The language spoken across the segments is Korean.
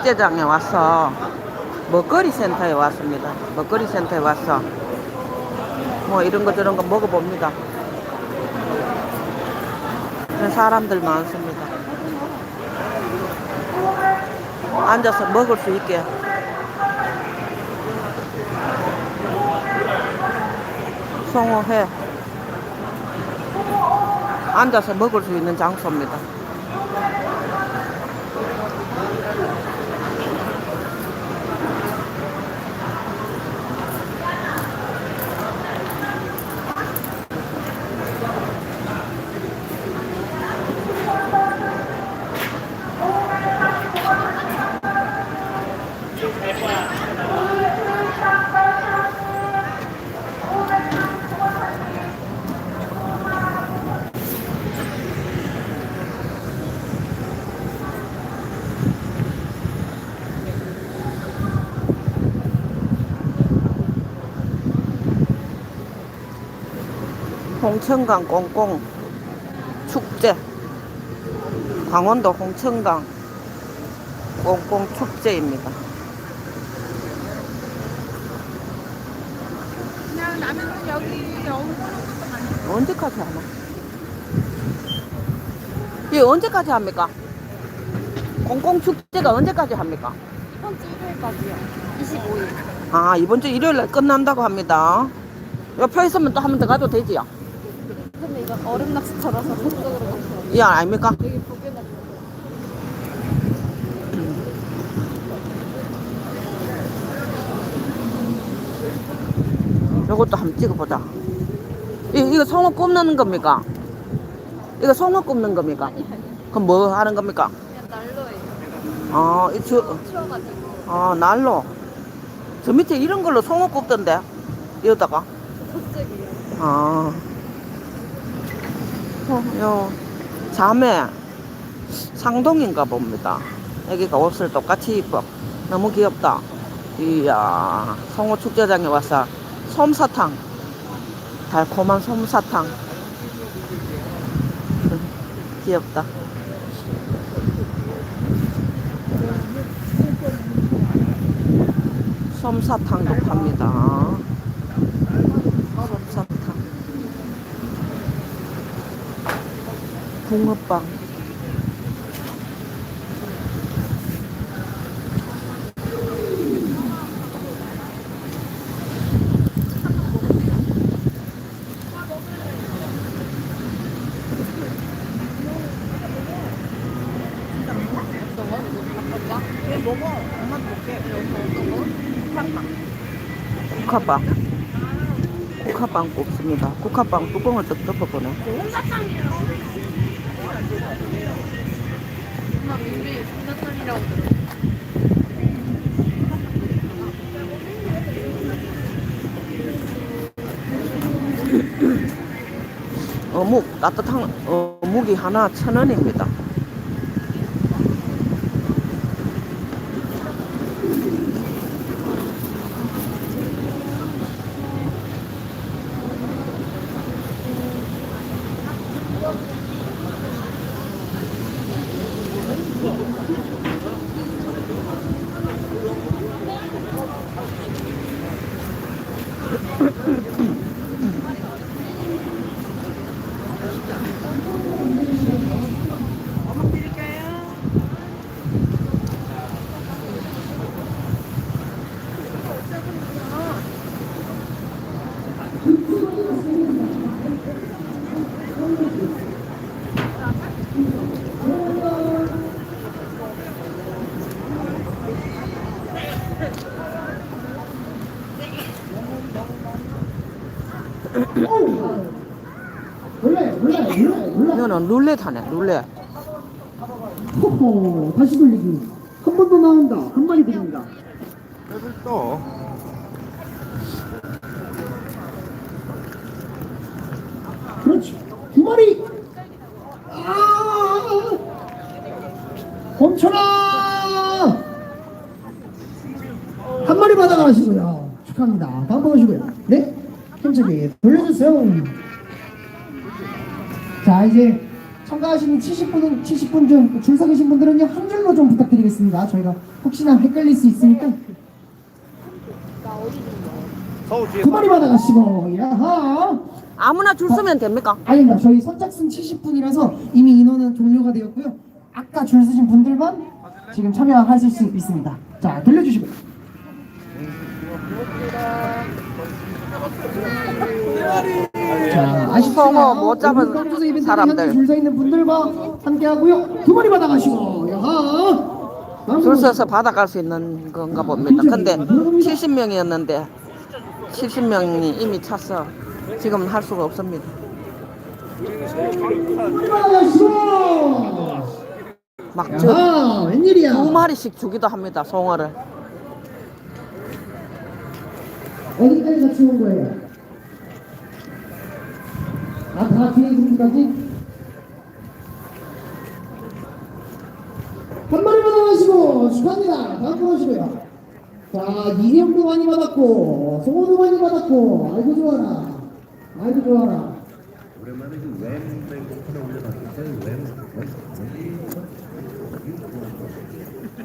축제장에 와서 먹거리 센터에 왔습니다. 먹거리 센터에 와서 뭐 이런 거 저런 거 먹어봅니다. 사람들 많습니다. 앉아서 먹을 수 있게 송어회 앉아서 먹을 수 있는 장소입니다. 홍천강 꽁꽁 축제 강원도 홍천강 꽁꽁 축제입니다. 그냥 나는 여기 언제까지 하나? 예, 언제까지 합니까? 꽁꽁 축제가 언제까지 합니까? 이번 주 일요일까지요. 25일. 아, 이번 주 일요일 날 끝난다고 합니다. 옆에 있으면 또 한 번 더 가도 되지요? 얼음 낚시터라서 저쪽으로 가서 이 아닙니까? 여기 보게 낚시. 요것도 한번 찍어보자. 이, 이거 송어 굽는 겁니까? 이거 송어 굽는 겁니까? 아니 아니. 그럼 뭐 하는 겁니까? 그냥 난로예요. 아, 이 저, 추워가지고. 아, 난로. 저 밑에 이런 걸로 송어 굽던데. 이러다가. 저쪽이요. 아. 어, 요, 자매. 상동인가 봅니다. 애기가 옷을 똑같이 입어. 너무 귀엽다. 이야, 송어 축제장에 와서 솜사탕. 달콤한 솜사탕. 귀엽다. 솜사탕도 팝니다. 솜사탕. 붕어빵. 국화빵. 국화빵 굽습니다. 국화빵 뚜껑을 딱 덮어보네. 엄마. 어묵, 따뜻한 어묵이 하나 천 원입니다. 몰라요, 몰라요, 하네, 룰렛. 호호, 다시 돌리기. 한 번 더 나온다. 한 마리 드립니다. 또 그렇지. 두 마리. 아! 멈춰라! 한 마리 받아가시고요. 축하합니다. 오시고요. 네? 힘차게 돌려주세요. 자, 이제 참가하시는 70분은 70분 중 줄 서 계신 분들은요 한 줄로 좀 부탁드리겠습니다. 저희가 혹시나 헷갈릴 수 있으니까 서울 뒤에 두 마리 받아가시고 야하. 아무나 줄 서면 됩니까? 아닙니다. 저희 선착순 70분이라서 이미 인원은 종료가 되었고요. 아까 줄 서신 분들만 지금 참여하실 수 있습니다. 자 들려주시고요. 자 아쉽지만 성어 못 잡은 오늘 깜짝이야 이벤트 사람들. 줄서 있는 분들과 함께 하고요. 두 마리 받아가시고 야하. 줄 서서 받아갈 수 있는 건가 봅니다. 근데 70명이었는데 70명이 이미 찼어. 지금 할 수가 없습니다. 받아가시고. 막저두 야하 웬일이야. 마리씩 주기도 합니다. 송어를. 어디까지 같이 온 거예요? 아, 다 뒤에 분까지? 한 마리 받아가시고 축하합니다. 다음 거 하시고요. 자, 이념도 많이 받았고, 송어도 많이 받았고, 아이고 좋아라. 아이고 좋아라.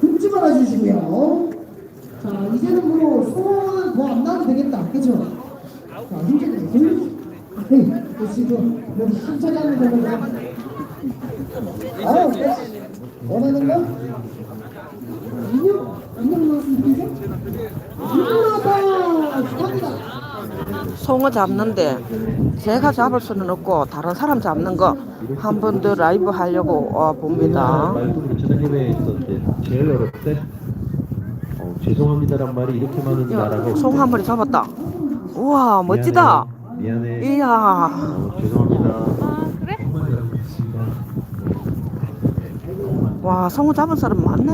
굶지 말아주시고요. 자, 이제는 뭐 소원은 더안 나도 되겠다. 그죠? 자, 힘들게 지금 여기 한차례 하면 되는 거야. 아유, 네. 원하는 거? 인형? 인형 나왔습니까? 인형 나왔다! 축하합니다. 송어 잡는데 제가 잡을 수는 없고 다른 사람 잡는 거 한 번 더 라이브 하려고 어, 봅니다. 해외에 있었는데 제일 어, 죄송합니다란 말이 이렇게 많은 나라가 송어 한 마리 잡았다. 우와 멋지다. 미안해, 미안해. 이야 어, 죄송합니다 아 그래? 와 송어 잡은 사람 많네.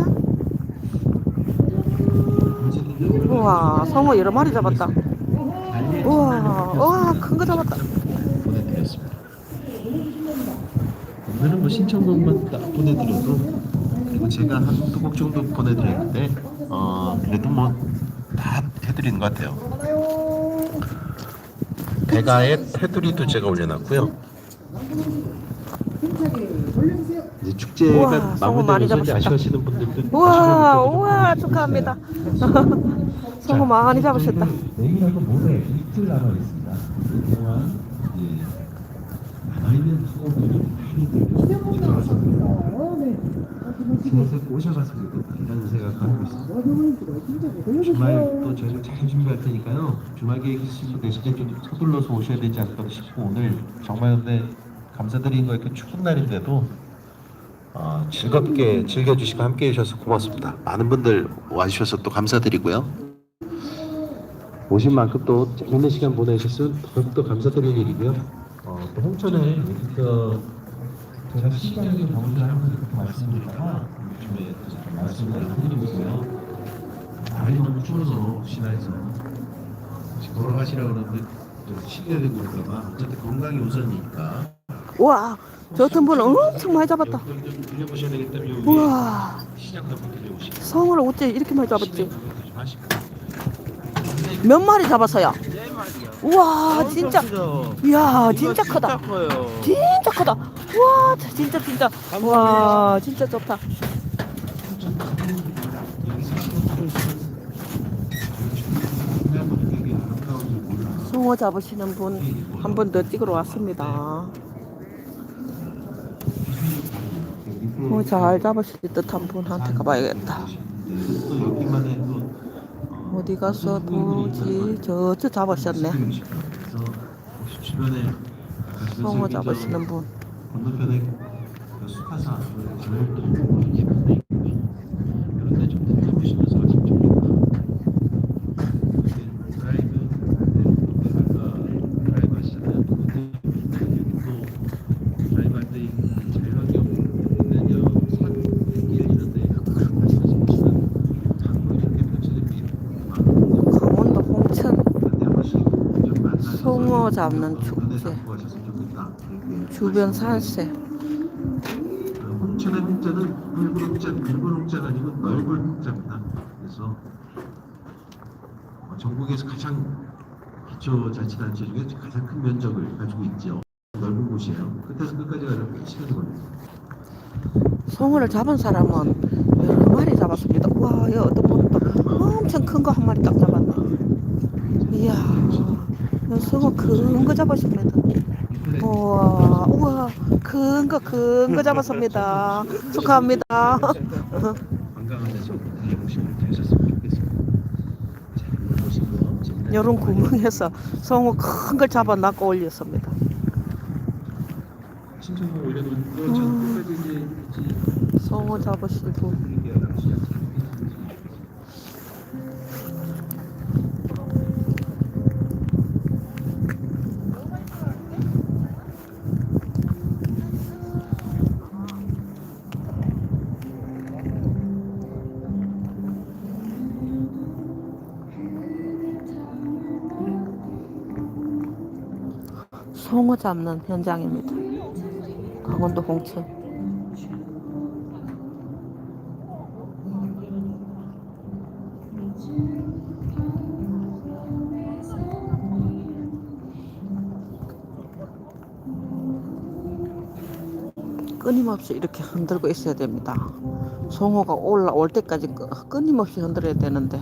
우와 송어 여러 마리 잡았다. 우와 우와 큰 거 잡았다. 보내드렸습니다 오늘은 뭐 신청곡만 딱 보내드려도 그리고 제가 한두 곡 정도 보내드렸는데 어 그래도 뭐 다 해드리는 것 같아요 배가의 테두리도 제가 올려놨고요. 이제 우와, 축제가 성우 많이 마무리되면서 이제 잡으셨다. 아쉬워하시는 분들도 우와 아쉬워하는 분들도 우와 좀 축하합니다. 송어 많이 잡으셨다. 내일하고 모레 이틀 남아 있습니다. 그 동안 예, 남아 있는 학원들이 많이 네. 집에서 오셔가서 이런 생각 갖고 있습니다. 주말 또 저희가 잘 준비할 테니까요. 주말 계획 있으신 분 대신에 좀 서둘러서 오셔야 되지 않을까 싶고 오늘 정말 근데 감사드리는 거 이렇게 추운 날인데도 어, 즐겁게 즐겨주시고 함께 해주셔서 고맙습니다. 많은 분들 와주셔서 또 감사드리고요. 오신 만큼 또 재밌는 시간 보내셨으면 더욱더 감사드리는 일이고요. 어, 또 홍천에 여기서 제가 시간이 경주를 하면서 이렇게 또 말씀을 안 드리고요. 날이 너무 추워서 신화에서 걸어가시라고 그러는데 또 시계가 되고 그럴까봐 어쨌든 건강이 우선이니까 우와 저 같은 분은 엄청 많이 잡았다. 우와 송어를 어째 이렇게 많이 잡았지? 몇 마리 잡았어요? 우와 진짜 이야 진짜 크다. 커요. 진짜 크다. 와 진짜 진짜 와 진짜 좋다. 송어 잡으시는 분 한 번 더 찍으러 왔습니다. 어, 잘 잡으실 듯 한 분한테 가봐야겠다. 어, 어디 가서 보지? 저, 저 잡으셨네. 송어 잡으시는 분. 건너편에 그 수카사 저녁도 예쁜데 이런 데좀 들려보시면서 가시면 좋겠다. 드라이브 할까 드라이브 하시잖아요. 또 드라이브 할때 자유하게 없는 여산길 이런데 말씀하시면 강로 이렇게 펼쳐진 게 많아요. 강원도 홍천 근데 한 번씩 좀 만나셔서 송어 잡는 눈에 축제. 이렇게 주변 산세. 홍천의 홍자는 붉은 홍자, 붉은 홍자가 아니고 넓은 홍자입니다. 그래서 어, 전국에서 가장 기초자치단체 중에 가장 큰 면적을 가지고 있죠. 넓은 곳이에요. 끝에서 끝까지 가려면 꽤 시간이 걸려요. 송어를 잡은 사람은 여러 마리 잡았습니다. 와, 이 어떤 또 엄청 큰 거 한 마리 딱 잡았네. 이야, 이 송어 큰거 잡았습니다. 우와, 우와, 큰 거, 큰 거 잡았습니다. 축하합니다. 요런 구멍에서 송어 큰 걸 잡아 낚고 올렸습니다. 신청을 올려놓은 거 지금 끝까지 이제 이제 송어. 드릴게요. 시작. 송어 잡는 현장입니다. 강원도 홍천. 끊임없이 이렇게 흔들고 있어야 됩니다. 송어가 올라올 때까지 끄- 끊임없이 흔들어야 되는데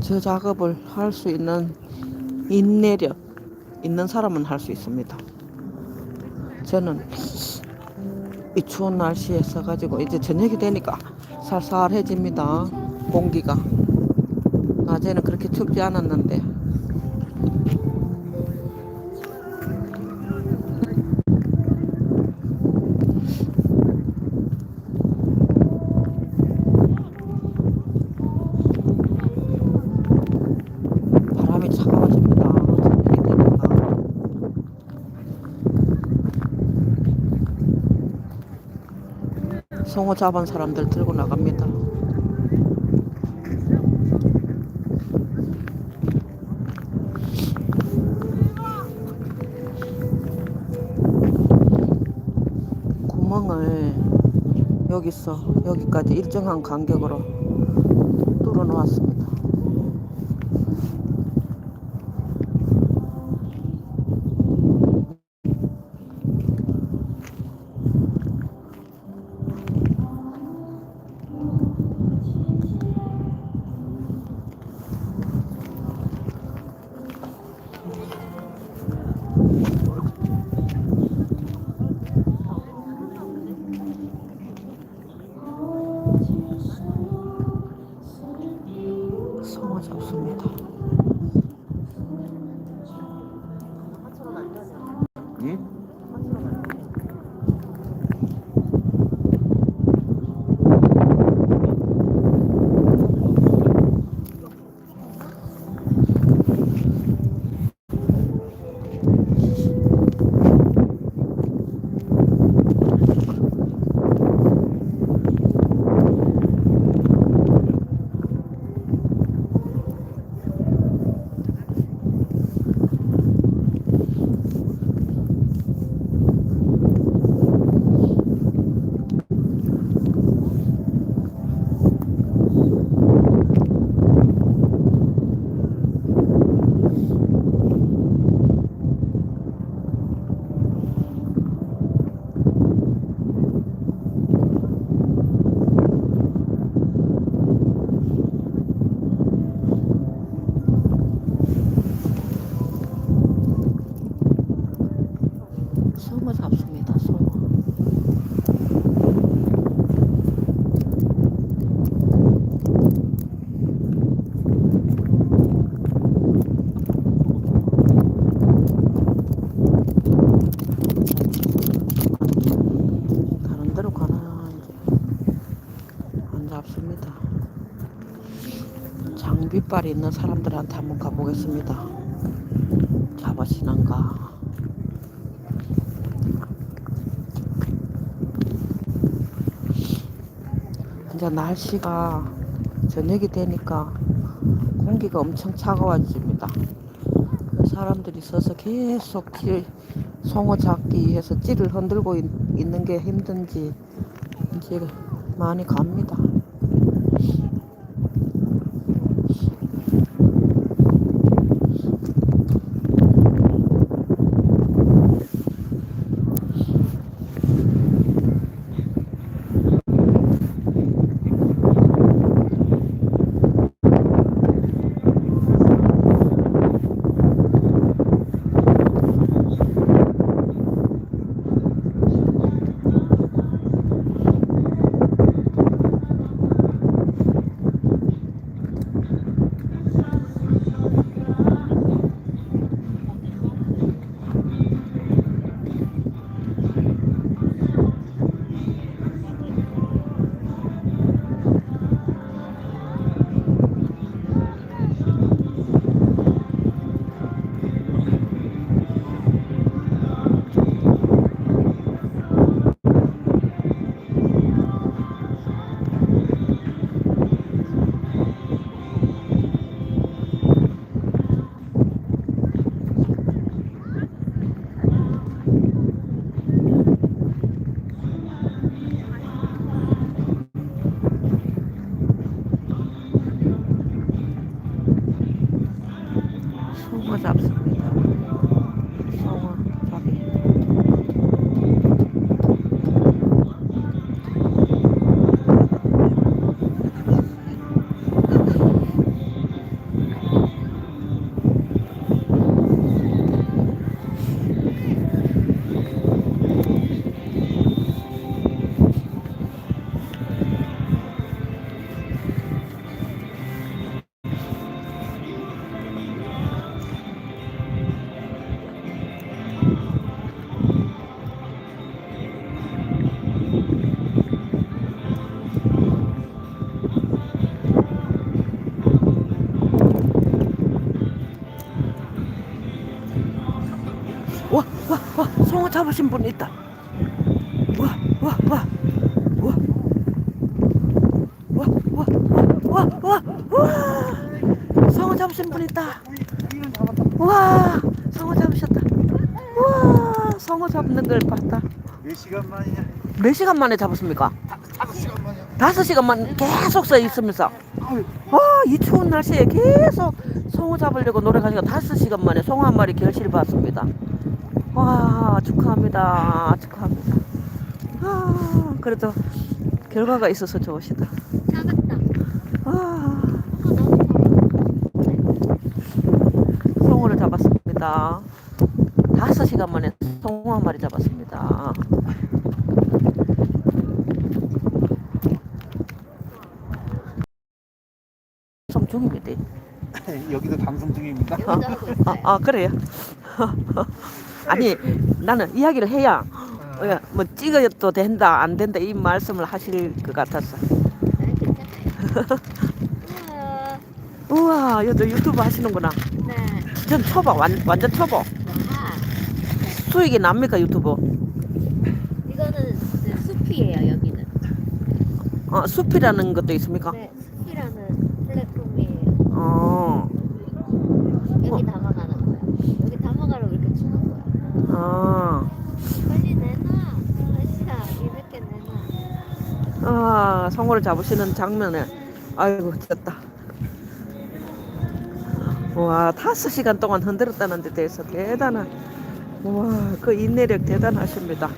저 작업을 할 수 있는 인내력 있는 사람은 할 수 있습니다. 저는 이 추운 날씨에 써가지고 이제 저녁이 되니까 살살해집니다. 공기가 낮에는 그렇게 춥지 않았는데 바람이 차가워집니다. 저녁이 되니까. 송어 잡은 사람들 들고 나갑니다. 구멍을 여기서 여기까지 일정한 간격으로 뚫어 놓았습니다. 장비빨이 있는 사람들한테 한번 가보겠습니다. 잡아시는가? 이제 날씨가 저녁이 되니까 공기가 엄청 차가워집니다. 그 사람들이 서서 계속 길, 송어 잡기 해서 찌를 흔들고 있, 있는 게 힘든지 이제 많이 갑니다. 잡으신 분 있다. 와, 와, 와, 와, 와, 와, 와, 와, 와, 송어 잡으신 분 있다. 와, 송어 잡으셨다. 와, 송어 잡는 걸 봤다. 몇 시간 만이냐? 몇 시간 만에 잡았습니까? 다섯 시간 만이야. 다섯 시간만 계속 서 있으면서 와, 이 추운 날씨에 계속 송어 잡으려고 노력하니까 다섯 시간 만에 송어 한 마리 결실을 봤습니다. 와, 축하합니다. 축하합니다. 아, 그래도 결과가 있어서 좋으시다. 작았다. 아, 송어를 잡았습니다. 다섯 시간 만에 송어 한 마리 잡았습니다. 송 중입니다. 여기도 방송 중입니다. 아, 있어요. 아 그래요? 아니 나는 이야기를 해야 어, 뭐 찍어도 된다 안 된다 이 말씀을 하실 것 같았어. 네, 괜찮아요. 우와, 여기 유튜브 하시는구나. 네. 전 초보 완, 완전 초보. 아, 수익이 납니까 유튜브? 이거는 숲이에요, 여기는. 어, 숲이라는 것도 있습니까? 네, 숲이라는 플랫폼이에요. 어, 여기 담아가는 거야. 여기 담아가라고 이렇게 주는 어, 빨리 내놔. 아시아, 이렇게 내놔. 아 성호를 잡으시는 장면에 아이고 됐다. 와 다섯 시간 동안 흔들었다는 데 대해서 대단한 와 그 인내력 대단하십니다.